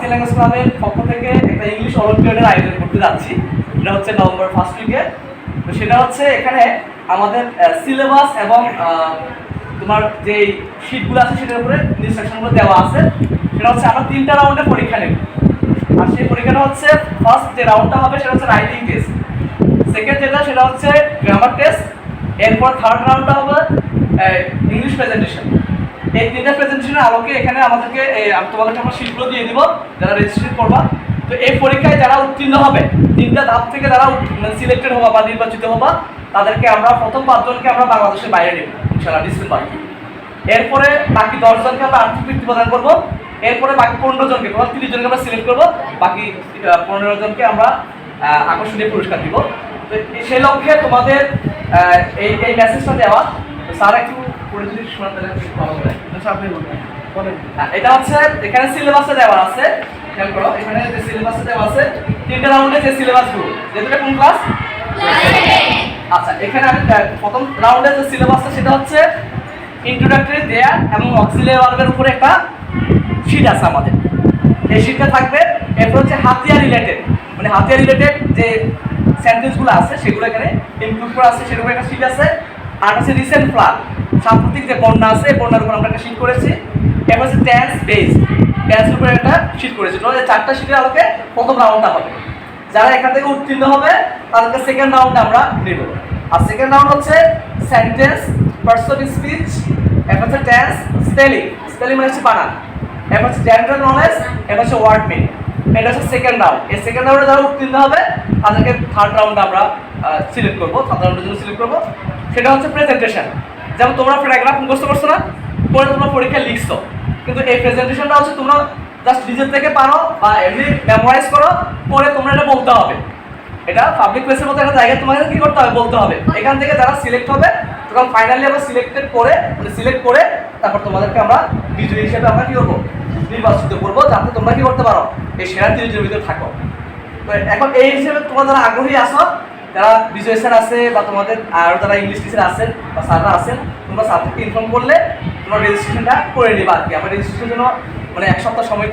RC language ক্লাবের পক্ষ থেকে একটা ইংলিশ অলিম্পিয়াডের আয়োজন করতে যাচ্ছি। এটা হচ্ছে নভেম্বর ফার্স্ট উইকে তো সেটা হচ্ছে এখানে আমাদের সিলেবাস এবং তোমার যে শিটগুলো আছে সেটার উপরে ইনস্ট্রাকশনগুলো দেওয়া আছে। সেটা হচ্ছে আমরা তিনটা রাউন্ডে পরীক্ষা নেব। আর সেই পরীক্ষাটা হচ্ছে ফার্স্ট যে রাউন্ডটা হবে সেটা হচ্ছে রাইটিং টেস্ট সেকেন্ড যেটা, সেটা হচ্ছে গ্রামার টেস্ট এরপর থার্ড রাউন্ডটা হবে ইংলিশ প্রেজেন্টেশন এই তিনটা প্রেজেন্টেশনের আলোকে এখানে আমাদেরকে তোমাদেরকে আমরা শিটগুলো দিয়ে দিব, যারা রেজিস্ট্রেশন করবা। তো এই পরীক্ষায় যারা উত্তীর্ণ হবে, তিনটা ধাপ থেকে যারা সিলেক্টেড হবা বা নির্বাচিত হবা, তাদেরকে আমরা প্রথম পাঁচজনকে আমরা বাংলাদেশের বাইরে নেব, ইনশাআল্লাহ ডিসেম্বর এরপরে বাকি দশজনকে আমরা আর্থিক বৃত্তি প্রদান করব, এরপরে বাকি পনেরো জনকে টোটাল তিরিশ জনকে আমরা সিলেক্ট করব, বাকি পনেরো জনকে আমরা আকর্ষণীয় পুরস্কার দিব। তো সেই লক্ষ্যে তোমাদের এই এই মেসেজটা দেওয়া। স্যার একটু শোনাতে আপনি বলেন এটা হচ্ছে এখানে সিলেবাসে দেওয়া আছে। খেয়াল করো এখানে যে সিলেবাসে দেওয়া আছে তিনটা রাউন্ডে যে সিলেবাসগুলো যেটা কোন ক্লাস আচ্ছা এখানে আমি প্রথম রাউন্ডে যে সিলেবাসটা সেটা হচ্ছে ইন্ট্রোডাক্টরি দেয়ার এবং অক্সিলিয়ারি ভার্বের উপরে একটা শীট আছে আমাদের। এই শীটটা থাকবে এরপর হচ্ছে হাতিয়ার রিলেটেড মানে হাতিয়ার রিলেটেড যে সেন্টেন্সগুলো আছে সেগুলো এখানে ইনক্লুড করা আছে সেরকম একটা শীট আছে। আর হচ্ছে রিসেন্ট ফ্লাড সাম্প্রতিক যে বন্যা আছে বন্যার উপর আমরা একটা শীট করেছি। এরপর হচ্ছে ট্যান্স বেস ট্যান্সের উপরে একটা শীট করেছি। টোটাল চারটা শীটের আলোকে প্রথম রাউন্ডটা হবে। যারা এখান থেকে উত্তীর্ণ হবে, তাদেরকে সেকেন্ড রাউন্ডে আমরা নেব। আর সেকেন্ড রাউন্ড হচ্ছে সেন্টেন্স পার্সন স্পিচ এরপর হচ্ছে টেন্স স্পেলিং স্পেলিং মানে হচ্ছে বানান। এরপর হচ্ছে জেনারেল নলেজ এরপর হচ্ছে ওয়ার্ড মিন এটা হচ্ছে সেকেন্ড রাউন্ড এই সেকেন্ড রাউন্ডে যারা উত্তীর্ণ হবে, তাদেরকে থার্ড রাউন্ডে আমরা সিলেক্ট করব। থার্ড রাউন্ডের জন্য সিলেক্ট করব। সেটা হচ্ছে প্রেজেন্টেশন যেমন তোমরা প্যারাগ্রাফ মুখস্থ করছ না, পরে তোমরা পরীক্ষায় লিখছো। কিন্তু এই প্রেজেন্টেশনটা হচ্ছে তোমরা জাস্ট নিজের থেকে পারো বা এমনি মেমোরাইজ করো, পরে তোমরা এটা বলতে হবে। এটা পাবলিক প্লেসের মতো একটা জায়গায় তোমাকে কী করতে হবে? বলতে হবে। এখান থেকে যারা সিলেক্ট হবে, তখন ফাইনালি আমরা সিলেক্টেড করে মানে সিলেক্ট করে তারপর তোমাদেরকে আমরা বিজয়ী হিসেবে আমরা কি করব? নির্বাচিত করব, যাতে তোমরা কী করতে পারো? এই সেরা তিরিশের ভিতরে থাকো। তো এখন এই হিসেবে তোমরা যারা আগ্রহী আসো যারা বিজয় স্যার আছে বা তোমাদের আরও যারা ইংলিশ টিচার আছেন বা স্যাররা আছেন, তোমরা স্যারদেরকে ইনফর্ম করলে তোমরা রেজিস্ট্রেশনটা করে নিবা আর কি। আমার রেজিস্ট্রেশনের জন্য মানে এক সপ্তাহ সময়